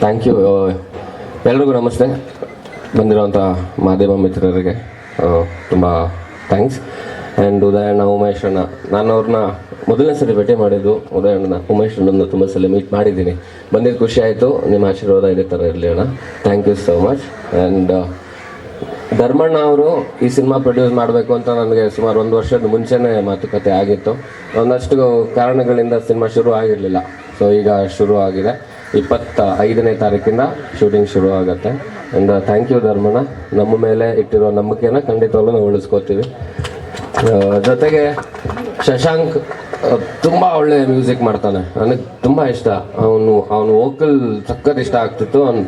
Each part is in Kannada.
ಥ್ಯಾಂಕ್ ಯು ಎಲ್ರಿಗೂ ನಮಸ್ತೆ. ಬಂದಿರೋಂಥ ಮಾಧ್ಯಮ ಮಿತ್ರರಿಗೆ ತುಂಬ ಥ್ಯಾಂಕ್ಸ್ ಆ್ಯಂಡ್ ಉದಯಣ್ಣ, ಉಮೇಶ್ ಅಣ್ಣ ನಾನು ಅವ್ರನ್ನ ಮೊದಲನೇ ಸಲ ಭೇಟಿ ಮಾಡಿದ್ದು ಉದಯಣ್ಣ ಉಮೇಶ್ ಅಣ್ಣನ ತುಂಬ ಸಲ ಮೀಟ್ ಮಾಡಿದ್ದೀನಿ. ಬಂದಿದ್ದು ಖುಷಿ ಆಯಿತು. ನಿಮ್ಮ ಆಶೀರ್ವಾದ ಇದೇ ಥರ ಇರಲಿ ಅಣ್ಣ. Thank you so much and Dharmanna ಅವರು ಈ ಸಿನಿಮಾ ಪ್ರೊಡ್ಯೂಸ್ ಮಾಡಬೇಕು ಅಂತ ನನಗೆ ಸುಮಾರು ಒಂದು ವರ್ಷದ ಮುಂಚೆನೇ ಮಾತುಕತೆ ಆಗಿತ್ತು. ಒಂದಷ್ಟು ಕಾರಣಗಳಿಂದ ಸಿನಿಮಾ ಶುರು ಆಗಿರಲಿಲ್ಲ. ಸೊ ಈಗ ಶುರು ಆಗಿದೆ. ಇಪ್ಪತ್ತ ಐದನೇ ತಾರೀಕಿಂದ ಶೂಟಿಂಗ್ ಶುರು ಆಗುತ್ತೆ ಆ್ಯಂಡ್ ಥ್ಯಾಂಕ್ ಯು ಧರ್ಮನ ನಮ್ಮ ಮೇಲೆ ಇಟ್ಟಿರೋ ನಂಬಿಕೆನ ಖಂಡಿತವಾಗ್ಲೂ ನಾವು ಉಳಿಸ್ಕೋತೀವಿ. ಜೊತೆಗೆ ಶಶಾಂಕ್ ತುಂಬ ಒಳ್ಳೆ ಮ್ಯೂಸಿಕ್ ಮಾಡ್ತಾನೆ. ನನಗೆ ತುಂಬ ಇಷ್ಟ. ಅವನು ಅವನು ವೋಕಲ್ ಸಖತ್ ಇಷ್ಟ ಆಗ್ತಿತ್ತು. ಅವ್ನು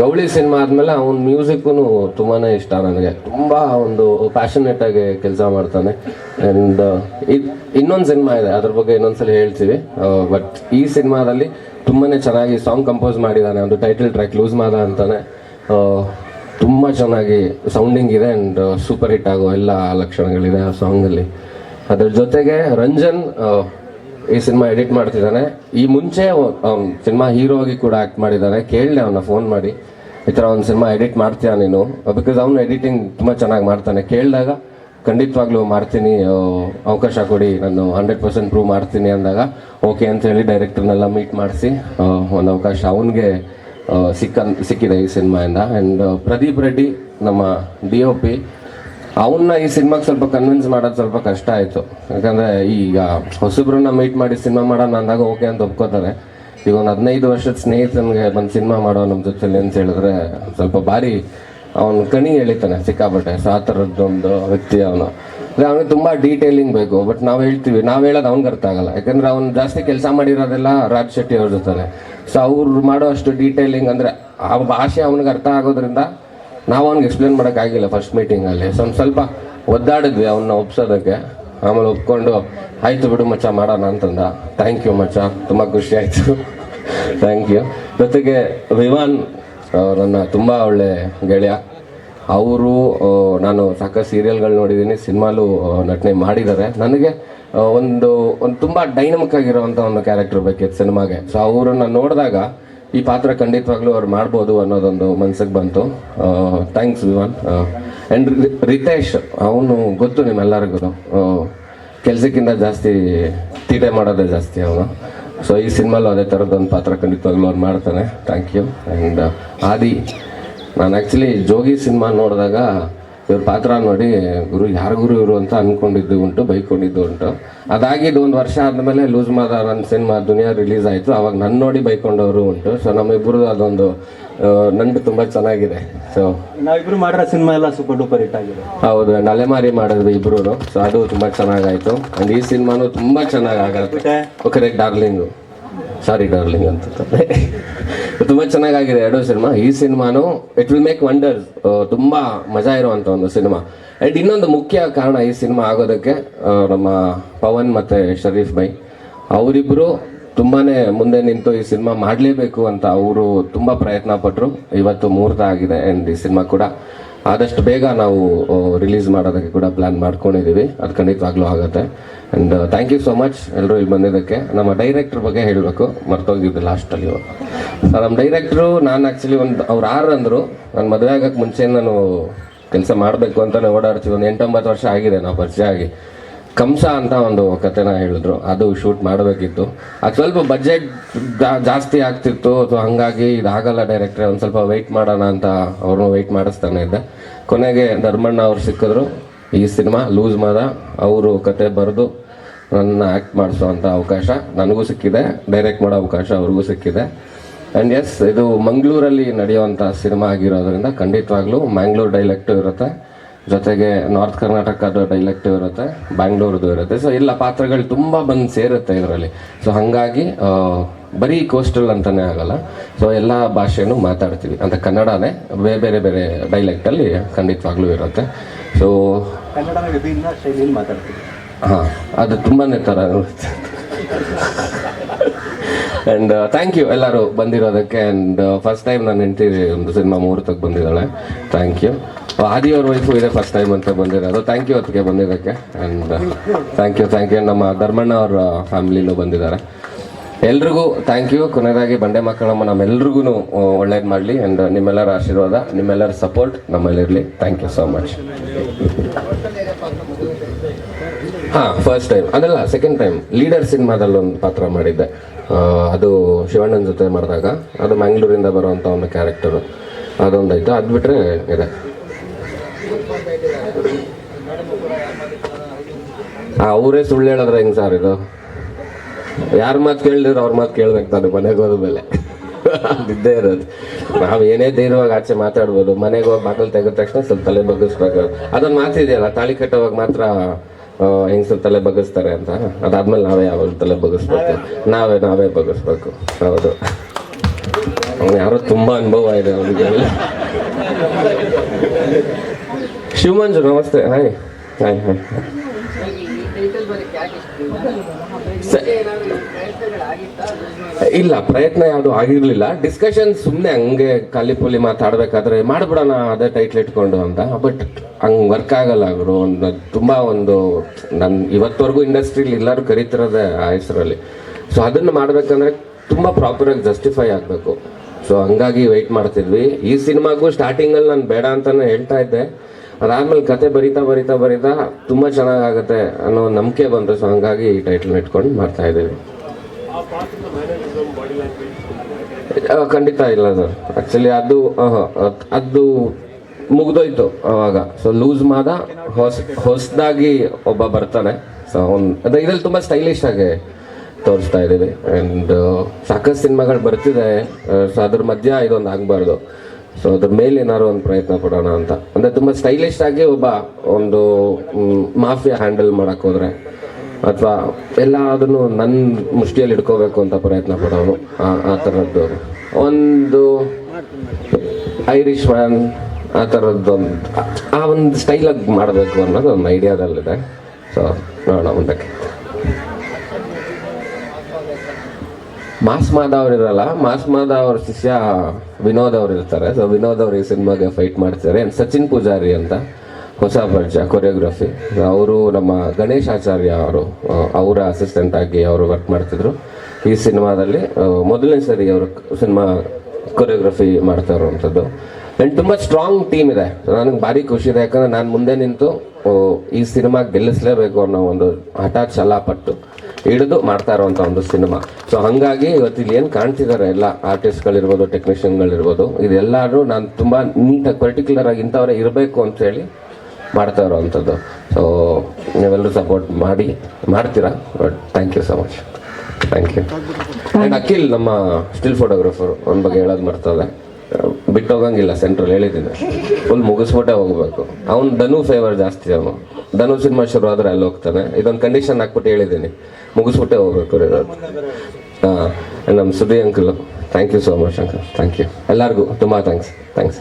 ಗೌಳಿ ಸಿನಿಮಾ ಆದಮೇಲೆ ಅವನ ಮ್ಯೂಸಿಕ್ಕೂ ತುಂಬಾ ಇಷ್ಟ ನನಗೆ ತುಂಬ ಒಂದು ಪ್ಯಾಷನೇಟ್ ಆಗಿ ಕೆಲಸ ಮಾಡ್ತಾನೆ. ಆ್ಯಂಡ್ ಇನ್ನೊಂದು ಸಿನಿಮಾ ಇದೆ, ಅದ್ರ ಬಗ್ಗೆ ಇನ್ನೊಂದ್ಸಲ ಹೇಳ್ತೀವಿ. ಬಟ್ ಈ ಸಿನಿಮಾದಲ್ಲಿ ತುಂಬಾ ಚೆನ್ನಾಗಿ ಸಾಂಗ್ ಕಂಪೋಸ್ ಮಾಡಿದ್ದಾನೆ ಒಂದು ಟೈಟಲ್ ಟ್ರ್ಯಾಕ್ ಲೂಸ್ ಮಾದ ಅಂತಾನೆ. ತುಂಬ ಚೆನ್ನಾಗಿ ಸೌಂಡಿಂಗ್ ಇದೆ ಆ್ಯಂಡ್ ಸೂಪರ್ ಹಿಟ್ ಆಗೋ ಎಲ್ಲ ಲಕ್ಷಣಗಳಿದೆ ಆ ಸಾಂಗಲ್ಲಿ ಅದ್ರ ಜೊತೆಗೆ ರಂಜನ್ ಈ ಸಿನಿಮಾ ಎಡಿಟ್ ಮಾಡ್ತಿದ್ದಾನೆ. ಈ ಮುಂಚೆ ಸಿನಿಮಾ ಹೀರೋ ಆಗಿ ಕೂಡ ಆ್ಯಕ್ಟ್ ಮಾಡಿದ್ದಾನೆ. ಕೇಳಿದೆ ಅವನ ಫೋನ್ ಮಾಡಿ. ಈ ಥರ ಒಂದು ಸಿನಿಮಾ ಎಡಿಟ್ ಮಾಡ್ತೀಯಾ ನೀನು? ಬಿಕಾಸ್ ಅವನು ಎಡಿಟಿಂಗ್ ತುಂಬ ಚೆನ್ನಾಗಿ ಮಾಡ್ತಾನೆ. ಕೇಳಿದಾಗ ಖಂಡಿತವಾಗ್ಲೂ ಮಾಡ್ತೀನಿ ಅವಕಾಶ ಕೊಡಿ, ನಾನು ಹಂಡ್ರೆಡ್ ಪರ್ಸೆಂಟ್ ಪ್ರೂವ್ ಮಾಡ್ತೀನಿ ಅಂದಾಗ ಓಕೆ ಅಂತ ಹೇಳಿ ಡೈರೆಕ್ಟರ್ನೆಲ್ಲ ಮೀಟ್ ಮಾಡಿಸಿ ಒಂದು ಅವಕಾಶ ಅವನಿಗೆ ಸಿಕ್ಕ ಸಿಕ್ಕಿದೆ ಈ ಸಿನಿಮಾಯಿಂದ. ಆ್ಯಂಡ್ ಪ್ರದೀಪ್ ರೆಡ್ಡಿ, ನಮ್ಮ ಡಿ ಒ ಪಿ ಅವನ್ನ ಈ ಸಿನಿಮಾಗೆ ಸ್ವಲ್ಪ ಕನ್ವಿನ್ಸ್ ಮಾಡೋದು ಸ್ವಲ್ಪ ಕಷ್ಟ ಆಯಿತು. ಯಾಕಂದರೆ ಈಗ ಹೊಸಬ್ರನ್ನ ಮೀಟ್ ಮಾಡಿ ಸಿನಿಮಾ ಮಾಡೋಣ ಅಂದಾಗ ಓಕೆ ಅಂತ ಒಪ್ಕೋತಾರೆ. ಈಗ ಒಂದು ಹದಿನೈದು ವರ್ಷದ ಸ್ನೇಹಿತನಿಗೆ ಬಂದು ಸಿನಿಮಾ ಮಾಡೋ ನಮ್ಮ ಜೊತೆಲಿ ಅಂತ ಹೇಳಿದ್ರೆ ಸ್ವಲ್ಪ ಭಾರಿ ಅವನು ಕಣಿ ಎಳಿತಾನೆ ಸಿಕ್ಕಾಪಟ್ಟೆ. ಸೊ ಆ ಥರದ್ದೊಂದು ವ್ಯಕ್ತಿ ಅವನು. ಅಂದರೆ ಅವನಿಗೆ ತುಂಬ ಡೀಟೇಲಿಂಗ್ ಬೇಕು. ಬಟ್ ನಾವು ಹೇಳ್ತೀವಿ, ನಾವು ಹೇಳೋದು ಅವ್ನಿಗೆ ಅರ್ಥ ಆಗಲ್ಲ. ಯಾಕಂದ್ರೆ ಅವ್ನು ಜಾಸ್ತಿ ಕೆಲಸ ಮಾಡಿರೋದೆಲ್ಲ ರಾಜ್ ಶೆಟ್ಟಿ ಅವ್ರ ಜೊತೆ ಸೊ ಅವ್ರು ಮಾಡೋ ಅಷ್ಟು ಡೀಟೇಲಿಂಗ್ ಅಂದರೆ ಆ ಭಾಷೆ ಅವನಿಗೆ ಅರ್ಥ ಆಗೋದ್ರಿಂದ ನಾವು ಅವ್ನಿಗೆ ಎಕ್ಸ್ಪ್ಲೇನ್ ಮಾಡೋಕ್ಕಾಗಿಲ್ಲ ಫಸ್ಟ್ ಮೀಟಿಂಗಲ್ಲಿ ಸ್ವಲ್ಪ ಸ್ವಲ್ಪ ಒದ್ದಾಡಿದ್ವಿ ಅವನ್ನ ಒಪ್ಸೋದಕ್ಕೆ. ಆಮೇಲೆ ಒಪ್ಕೊಂಡು, ಆಯಿತು ಬಿಡು ಮಚ್ಚ, ಮಾಡೋಣ ಅಂತಂದ. ಥ್ಯಾಂಕ್ ಯು ಮಚ್ಚ. ತುಂಬ ಖುಷಿ ಆಯಿತು. ಥ್ಯಾಂಕ್ ಯು ಜೊತೆಗೆ ವಿವಾನ್ ನನ್ನ ತುಂಬ ಒಳ್ಳೆ ಗೆಳೆಯ. ಅವರು ನಾನು ಸಾಕಷ್ಟು ಸೀರಿಯಲ್ಗಳು ನೋಡಿದ್ದೀನಿ ಸಿನಿಮಾಲು ನಟನೆ ಮಾಡಿದ್ದಾರೆ. ನನಗೆ ಒಂದು ಒಂದು ತುಂಬ ಡೈನಮಿಕ್ ಆಗಿರುವಂಥ ಒಂದು ಕ್ಯಾರೆಕ್ಟರ್ ಬೇಕಿತ್ತು ಸಿನಿಮಾಗೆ. ಸೊ ಅವರನ್ನು ನೋಡಿದಾಗ ಈ ಪಾತ್ರ ಖಂಡಿತವಾಗ್ಲೂ ಅವ್ರು ಮಾಡ್ಬೋದು ಅನ್ನೋದೊಂದು ಮನ್ಸಿಗೆ ಬಂತು. ಥ್ಯಾಂಕ್ಸ್ ವಿವನ್ ಆ್ಯಂಡ್ ರಿತೇಶ್, ಅವನು ಗೊತ್ತು ನಿಮ್ಮೆಲ್ಲರಿಗೂ. ಕೆಲಸಕ್ಕಿಂತ ಜಾಸ್ತಿ ತೀಟೆ ಮಾಡೋದೇ ಜಾಸ್ತಿ ಅವನು. ಸೊ ಈ ಸಿನಿಮಾಲು ಅದೇ ಥರದ್ದೊಂದು ಪಾತ್ರ ಖಂಡಿತವಾಗ್ಲೂ ಅವ್ರು ಮಾಡ್ತಾನೆ. ಥ್ಯಾಂಕ್ ಯು ಆ್ಯಂಡ್ ಆದಿ, ನಾನು ಆ್ಯಕ್ಚುಲಿ ಜೋಗಿ ಸಿನಿಮಾ ನೋಡಿದಾಗ ಇವ್ರ ಪಾತ್ರ ನೋಡಿ ಗುರು ಯಾರು ಗುರು ಇವರು ಅಂತ ಅನ್ಕೊಂಡಿದ್ದು ಉಂಟು ಬೈಕೊಂಡಿದ್ದು ಉಂಟು. ಅದಾಗಿದ್ದು ಒಂದು ವರ್ಷ ಆದಮೇಲೆ ಲೂಸ್ ಮಾದ ನನ್ನ ಸಿನಿಮಾ ದುನಿಯಾ ರಿಲೀಸ್ ಆಯಿತು. ಅವಾಗ ನನ್ನ ನೋಡಿ ಬೈಕೊಂಡವರು ಉಂಟು. ಸೊ ನಮ್ಮಿಬ್ಬರು ಅದೊಂದು ನಂಟು ತುಂಬ ಚೆನ್ನಾಗಿದೆ. ಸೊ ನಾವಿಬ್ರು ಮಾಡಿರೋ ಸಿನಿಮಾ ಎಲ್ಲ ಸೂಪರ್ ಡೂಪರ್ ಹಿಟ್ ಆಗಿದೆ. ಹೌದು ನಲೆಮಾರಿ ಅಲೆಮಾರಿ ಮಾಡಿದ್ವಿ ಇಬ್ರು ಸೊ ಅದು ತುಂಬ ಚೆನ್ನಾಗಾಯಿತು. ಆ್ಯಂಡ್ ಈ ಸಿನಿಮಾನು ತುಂಬ ಚೆನ್ನಾಗಿ ಆಗುತ್ತೆ ಓಕೆ ಡಾರ್ಲಿಂಗು. ಸಾರಿ ಡಾರ್ಲಿಂಗ್ ಅಂತ. ತುಂಬ ಚೆನ್ನಾಗಿದೆ ಎರಡು ಸಿನಿಮಾ. ಈ ಸಿನಿಮಾನು ಇಟ್ ವಿಲ್ ಮೇಕ್ ವಂಡರ್ಸ್ ತುಂಬ ಮಜಾ ಇರುವಂತ ಒಂದು ಸಿನಿಮಾ. ಅಂಡ್ ಇನ್ನೊಂದು ಮುಖ್ಯ ಕಾರಣ ಈ ಸಿನಿಮಾ ಆಗೋದಕ್ಕೆ ನಮ್ಮ ಪವನ್ ಮತ್ತು ಶರೀಫ್ ಬೈ. ಅವರಿಬ್ಬರು ತುಂಬಾ ಮುಂದೆ ನಿಂತು ಈ ಸಿನಿಮಾ ಮಾಡಲೇಬೇಕು ಅಂತ ಅವರು ತುಂಬ ಪ್ರಯತ್ನ ಪಟ್ಟರು ಇವತ್ತು ಮುಹೂರ್ತ ಆಗಿದೆ ಅಂಡ್ ಈ ಸಿನಿಮಾ ಕೂಡ. ಆದಷ್ಟು ಬೇಗ ನಾವು ರಿಲೀಸ್ ಮಾಡೋದಕ್ಕೆ ಕೂಡ ಪ್ಲ್ಯಾನ್ ಮಾಡ್ಕೊಂಡಿದ್ದೀವಿ. ಅದು ಖಂಡಿತವಾಗ್ಲೂ ಆಗುತ್ತೆ. And thank you so much ಎಲ್ಲರೂ ಇಲ್ಲಿ ಬಂದಿದ್ದಕ್ಕೆ. ನಮ್ಮ ಡೈರೆಕ್ಟ್ರ್ ಬಗ್ಗೆ ಹೇಳಬೇಕು. ಮರ್ತೋಗಿದ್ದು ಲಾಸ್ಟಲ್ಲಿ ಸರ್ ನಮ್ಮ ಡೈರೆಕ್ಟ್ರು ನಾನು ಆ್ಯಕ್ಚುಲಿ ಒಂದು, ಅವ್ರು ಆರು ಅಂದರು. ನಾನು ಮದುವೆ ಆಗೋಕ್ಕೆ ಮುಂಚೆ ನಾನು ಕೆಲಸ ಮಾಡಬೇಕು ಅಂತಲೇ ಓಡಾಡ್ತೀವಿ ಒಂದು ಎಂಟೊಂಬತ್ತು ವರ್ಷ ಆಗಿದೆ. ನಾವು ಪರಿಚಯ ಆಗಿ. ಕಂಸ ಅಂತ ಒಂದು ಕಥೆನ ಹೇಳಿದ್ರು. ಅದು ಶೂಟ್ ಮಾಡಬೇಕಿತ್ತು. ಅದು ಸ್ವಲ್ಪ ಬಜೆಟ್ ಜಾಸ್ತಿ ಆಗ್ತಿತ್ತು. ಅಥವಾ ಹಂಗಾಗಿ ಇದಾಗಲ್ಲ ಡೈರೆಕ್ಟ್ರೆ ಒಂದು ಸ್ವಲ್ಪ ವೆಯ್ಟ್ ಮಾಡೋಣ ಅಂತ ಅವ್ರನ್ನೂ ವೆಯ್ಟ್ ಮಾಡಿಸ್ತಾನೆ ಇದ್ದೆ. ಕೊನೆಗೆ ಧರ್ಮಣ್ಣ ಅವ್ರು ಸಿಕ್ಕಿದ್ರು. ಈ ಸಿನಿಮಾ ಲೂಸ್ ಮಾದ ಅವರು ಕತೆ ಬರೆದು ನನ್ನ ಆ್ಯಕ್ಟ್ ಮಾಡಿಸುವಂಥ ಅವಕಾಶ ನನಗೂ ಸಿಕ್ಕಿದೆ. ಡೈರೆಕ್ಟ್ ಮಾಡೋ ಅವಕಾಶ ಅವ್ರಿಗೂ ಸಿಕ್ಕಿದೆ. ಆ್ಯಂಡ್ ಎಸ್ ಇದು ಮಂಗಳೂರಲ್ಲಿ ನಡೆಯುವಂಥ ಸಿನಿಮಾ ಆಗಿರೋದ್ರಿಂದ ಖಂಡಿತವಾಗ್ಲೂ ಮ್ಯಾಂಗ್ಳೂರ್ ಡೈಲೆಕ್ಟು ಇರುತ್ತೆ. ಜೊತೆಗೆ ನಾರ್ತ್ ಕರ್ನಾಟಕದ ಡೈಲೆಕ್ಟ್ ಇರುತ್ತೆ ಬ್ಯಾಂಗ್ಳೂರ್ದು ಇರುತ್ತೆ. ಸೊ ಎಲ್ಲ ಪಾತ್ರಗಳು ತುಂಬ ಬಂದು ಸೇರುತ್ತೆ ಇದರಲ್ಲಿ. ಸೊ ಹಾಗಾಗಿ ಬರೀ ಕೋಸ್ಟಲ್ ಅಂತಲೇ ಆಗಲ್ಲ. ಸೊ ಎಲ್ಲ ಭಾಷೆನೂ ಮಾತಾಡ್ತೀವಿ. ಅಂತ ಕನ್ನಡನೇ ಬೇರೆ ಬೇರೆ ಬೇರೆ ಡೈಲೆಕ್ಟಲ್ಲಿ ಖಂಡಿತವಾಗ್ಲೂ ಇರುತ್ತೆ. ಸೊ ಕನ್ನಡ ವಿಭಿನ್ನ ಶೈಲಿಯಲ್ಲಿ ಮಾತಾಡ್ತೀವಿ. ಹಾಂ ಅದು ತುಂಬಾ ಥರ ಇರುತ್ತೆ. ಆ್ಯಂಡ್ ಥ್ಯಾಂಕ್ ಯು ಎಲ್ಲರೂ ಬಂದಿರೋದಕ್ಕೆ. ಆ್ಯಂಡ್ ಫಸ್ಟ್ ಟೈಮ್ ನಾನು ಹೆಂಡತಿ ಒಂದು ಸಿನಿಮಾ ಮುಹೂರ್ತಕ್ಕೆ ಬಂದಿದ್ದಾಳೆ. ಥ್ಯಾಂಕ್ ಯು ಆದಿ ಅವ್ರ ವೈಫು ಇದೆ ಫಸ್ಟ್ ಟೈಮ್ ಅಂತ ಬಂದಿರೋದು. ಥ್ಯಾಂಕ್ ಯು ಅದಕ್ಕೆ ಬಂದಿದ್ದಕ್ಕೆ. And thank you thank you ನಮ್ಮ ಧರ್ಮಣ್ಣ ಅವ್ರ ಫ್ಯಾಮಿಲಿನೂ ಬಂದಿದ್ದಾರೆ. ಎಲ್ರಿಗೂ ಥ್ಯಾಂಕ್ ಯು ಕೊನೆಯದಾಗಿ ಬಂಡೆ ಮಕ್ಕಳಮ್ಮ ನಮ್ಮೆಲ್ರಿಗೂ ಒಳ್ಳೇದು ಮಾಡಲಿ. ಆ್ಯಂಡ್ ನಿಮ್ಮೆಲ್ಲರ ಆಶೀರ್ವಾದ, ನಿಮ್ಮೆಲ್ಲರ ಸಪೋರ್ಟ್ ನಮ್ಮಲ್ಲಿರಲಿ. ಥ್ಯಾಂಕ್ ಯು ಸೋ ಮಚ್ ಹಾಂ ಫಸ್ಟ್ ಟೈಮ್ ಅದಲ್ಲ ಸೆಕೆಂಡ್ ಟೈಮ್ ಲೀಡರ್ ಸಿನಿಮಾದಲ್ಲಿ ಒಂದು ಪಾತ್ರ ಮಾಡಿದ್ದೆ. ಅದು ಶಿವಣ್ಣನ ಜೊತೆ ಮಾಡಿದಾಗ. ಅದು ಮ್ಯಾಂಗ್ಳೂರಿಂದ ಬರುವಂಥ ಒಂದು ಕ್ಯಾರೆಕ್ಟರು ಅದೊಂದಾಯಿತು. ಅದು ಬಿಟ್ಟರೆ ಇದೆ. ಅವರೇ ಸುಳ್ಳು ಹೇಳಿದ್ರೆ ಹೆಂಗೆ ಸರ್ ಇದು? ಯಾರ ಮಾತು ಕೇಳಿದ್ರೆ ಅವ್ರ ಮಾತು ಕೇಳ್ಬೇಕು ತಾನು, ಮನೆಗೆ ಹೋದ್ಮೇಲೆ ಇದ್ದೇ ಇರೋದು. ನಾವು ಏನೇ ಧೈರ್ಯವಾಗಿ ಆಚೆ ಮಾತಾಡ್ಬೋದು, ಮನೆಗೆ ಹೋಗಿ ಬಾಕಲ್ ತೆಗೆದ ತಕ್ಷಣ ಸ್ವಲ್ಪ ತಲೆ ಬಗ್ಗಿಸ್ಬೇಕು. ಅದೊಂದು ಮಾತಿದೆಯಲ್ಲ ತಾಳಿ ಕಟ್ಟೋವಾಗ ಮಾತ್ರ ಹೆಂಗಸರು ತಲೆ ಬಗ್ಗಿಸ್ತಾರೆ ಅಂತ. ಅದಾದ್ಮೇಲೆ ನಾವೇ ಯಾವ ತಲೆ ಬಗ್ಗಿಸ್ಬೇಕು. ನಾವೇ ನಾವೇ ಬಗ್ಗಿಸ್ಬೇಕು. ಹೌದು. ಯಾರೋ ತುಂಬಾ ಅನುಭವ ಇದೆ ಅವ್ರಿಗೆ ಶಿವಮಂಜು, ನಮಸ್ತೆ. ಹಾಯ್. Hi hi. ಇಲ್ಲ, ಪ್ರಯತ್ನ ಯಾವುದು ಆಗಿರಲಿಲ್ಲ. ಡಿಸ್ಕಷನ್ ಸುಮ್ಮನೆ ಹಂಗೆ ಖಾಲಿ ಪುಲಿ ಮಾತಾಡ್ಬೇಕಾದ್ರೆ ಮಾಡ್ಬಿಡೋಣ, ಅದೇ ಟೈಟ್ಲ್ ಇಟ್ಕೊಂಡು ಅಂತ. ಬಟ್ ಹಂಗೆ ವರ್ಕ್ ಆಗಲ್ಲ ಅವರು ಒಂದು ತುಂಬಾ ಒಂದು ನನ್ನ ಇವತ್ತವರೆಗೂ ಇಂಡಸ್ಟ್ರೀಲಿ ಎಲ್ಲರೂ ಕರೀತಿರೋದೆ ಆ ಹೆಸರಲ್ಲಿ. ಸೊ ಅದನ್ನ ಮಾಡ್ಬೇಕಂದ್ರೆ ತುಂಬಾ ಪ್ರಾಪರ್ ಆಗಿ ಜಸ್ಟಿಫೈ ಆಗಬೇಕು. ಸೊ ಹಂಗಾಗಿ ವೆಯ್ಟ್ ಮಾಡ್ತಿದ್ವಿ. ಈ ಸಿನಿಮಾಗೂ ಸ್ಟಾರ್ಟಿಂಗಲ್ಲಿ ನಾನು ಬೇಡ ಅಂತಾನೆ ಹೇಳ್ತಾ ಇದ್ದೆ. ಅದಾದ್ಮೇಲೆ ಕತೆ ಬರಿತಾ ಬರಿತಾ ಬರಿತಾ ತುಂಬಾ ಚೆನ್ನಾಗಾಗತ್ತೆ ಅನ್ನೋ ನಂಬಿಕೆ ಬಂತು. ಸೊ ಹಂಗಾಗಿ ಈ ಟೈಟ್ಲ್ ಇಟ್ಕೊಂಡು ಮಾಡ್ತಾ ಇದ್ದೀವಿ. ಖಂಡಿತ ಇಲ್ಲ ಸರ್. ಆಕ್ಚುಲಿ ಅದು ಅದು ಮುಗ್ದೋಯ್ತು ಅವಾಗ. ಸೊ ಲೂಸ್ ಮಾದ ಹೊಸ, ಹೊಸದಾಗಿ ಒಬ್ಬ ಬರ್ತಾನೆ. ಸೊ ಅವ್ನು, ಅದ ಇದ್ರಲ್ಲಿ ತುಂಬಾ ಸ್ಟೈಲಿಶ್ ಆಗಿ ತೋರಿಸ್ತಾ ಇದ್ದೀವಿ. ಆ್ಯಂಡ್ ಸಾಕಷ್ಟು ಸಿನಿಮಾಗಳು ಬರ್ತಿದೆ. ಸೊ ಅದ್ರ ಮಧ್ಯ ಇದೊಂದು ಆಗಬಾರ್ದು. ಸೊ ಅದ್ರ ಮೇಲೆ ಏನಾದ್ರು ಒಂದು ಪ್ರಯತ್ನ ಪಡೋಣ ಅಂತ. ಅಂದ್ರೆ ತುಂಬಾ ಸ್ಟೈಲಿಶ್ ಆಗಿ ಒಬ್ಬ ಒಂದು ಮಾಫಿಯಾ ಹ್ಯಾಂಡಲ್ ಮಾಡಕ್ ಹೋದ್ರೆ, ಅಥವಾ ಎಲ್ಲ ಅದನ್ನು ನನ್ನ ಮುಷ್ಟಿಯಲ್ಲಿ ಇಟ್ಕೋಬೇಕು ಅಂತ ಪ್ರಯತ್ನ ಪಡೋನು, ಆ- ಥರದ್ದು ಒಂದು ಐರಿಷ್ ಮ್ಯಾನ್ ಆ ಥರದ್ದೊಂದು ಆ ಒಂದು ಸ್ಟೈಲಾಗಿ ಮಾಡಬೇಕು ಅನ್ನೋದು ಒಂದು ಐಡಿಯಾದಲ್ಲಿದೆ ಸೊ ನೋಡೋಣ ಮುಂದಕ್ಕೆ. ಮಾಸ್ ಮಾದ ಅವ್ರು ಇರಲ್ಲ ಮಾಸ್ ಮಾದ ಅವ್ರ ಶಿಷ್ಯ ವಿನೋದ್ ಅವ್ರು ಇರ್ತಾರೆ ಸೊ ವಿನೋದ್ ಅವ್ರು ಈ ಸಿನಿಮಾಗೆ ಫೈಟ್ ಮಾಡ್ತಾರೆ ಆ್ಯಂಡ್ ಸಚಿನ್ ಪೂಜಾರಿ ಅಂತ ಹೊಸ ಪರಿಚಯ ಕೊರಿಯೋಗ್ರಫಿ ಅವರು ನಮ್ಮ ಗಣೇಶ್ ಆಚಾರ್ಯ ಅವರು ಅವರ ಅಸಿಸ್ಟೆಂಟ್ ಆಗಿ ಅವರು ವರ್ಕ್ ಮಾಡ್ತಿದ್ರು. ಈ ಸಿನಿಮಾದಲ್ಲಿ ಮೊದಲನೇ ಸರಿ ಅವರು ಸಿನಿಮಾ ಕೊರಿಯೋಗ್ರಫಿ ಮಾಡ್ತಾ ಇರುವಂಥದ್ದು ಆ್ಯಂಡ್ ತುಂಬ ಸ್ಟ್ರಾಂಗ್ ಟೀಮ್ ಇದೆ. ನನಗೆ ಭಾರಿ ಖುಷಿ ಇದೆ. ಯಾಕಂದ್ರೆ ನಾನು ಮುಂದೆ ನಿಂತು ಈ ಸಿನಿಮಾ ಗೆಲ್ಲಿಸಲೇಬೇಕು ಅನ್ನೋ ಒಂದು ಹಠಾತ್ ಛಲ ಪಟ್ಟು. ಹಿಡಿದು ಮಾಡ್ತಾ ಇರುವಂತ ಒಂದು ಸಿನಿಮಾ. ಸೊ ಹಂಗಾಗಿ ಇವತ್ತು ಇಲ್ಲಿ ಏನು ಕಾಣ್ತಿದ್ದಾರೆ ಎಲ್ಲ ಆರ್ಟಿಸ್ಟ್ಗಳಿರ್ಬೋದು ಟೆಕ್ನಿಷಿಯನ್ಗಳಿರ್ಬೋದು ಇದೆಲ್ಲರೂ ನಾನು ತುಂಬ ನೀಟಾಗಿ ಪರ್ಟಿಕ್ಯುಲರ್ ಆಗಿ ಇಂಥವರೇ ಇರಬೇಕು ಅಂತ ಹೇಳಿ ಮಾಡ್ತಾ ಇರೋವಂಥದ್ದು ಸೊ ನೀವೆಲ್ಲರೂ ಸಪೋರ್ಟ್ ಮಾಡಿ ಮಾಡ್ತೀರಾ? But thank you so much thank you and Akhil ನಮ್ಮ ಸ್ಟಿಲ್ ಫೋಟೋಗ್ರಾಫರ್ ಅವನ ಬಗ್ಗೆ ಹೇಳೋದು ಮರ್ತದೆ. ಬಿಟ್ಟು ಹೋಗಂಗಿಲ್ಲ ಸೆಂಟ್ರಲ್ ಹೇಳಿದ್ದೀನಿ. ಫುಲ್ ಮುಗಿಸ್ಬಿಟ್ಟೆ ಹೋಗ್ಬೇಕು. ಅವ್ನು ಧನು ಫೇವರ್ ಜಾಸ್ತಿ ಅವನು. ಧನು ಸಿನಿಮಾ ಶುರು ಆದರೆ ಅಲ್ಲಿ ಹೋಗ್ತಾನೆ. ಇದೊಂದು ಕಂಡೀಷನ್ ಹಾಕ್ಬಿಟ್ಟು ಹೇಳಿದ್ದೀನಿ. ಮುಗಿಸ್ಬಿಟ್ಟೆ ಹೋಗ್ಬೇಕು ರೀ ಹಾಂ ನಮ್ಮ Sudi uncle thank you so much uncle thank you ಎಲ್ಲರಿಗೂ, ತುಂಬ ಥ್ಯಾಂಕ್ಸ್ ಥ್ಯಾಂಕ್ಸ್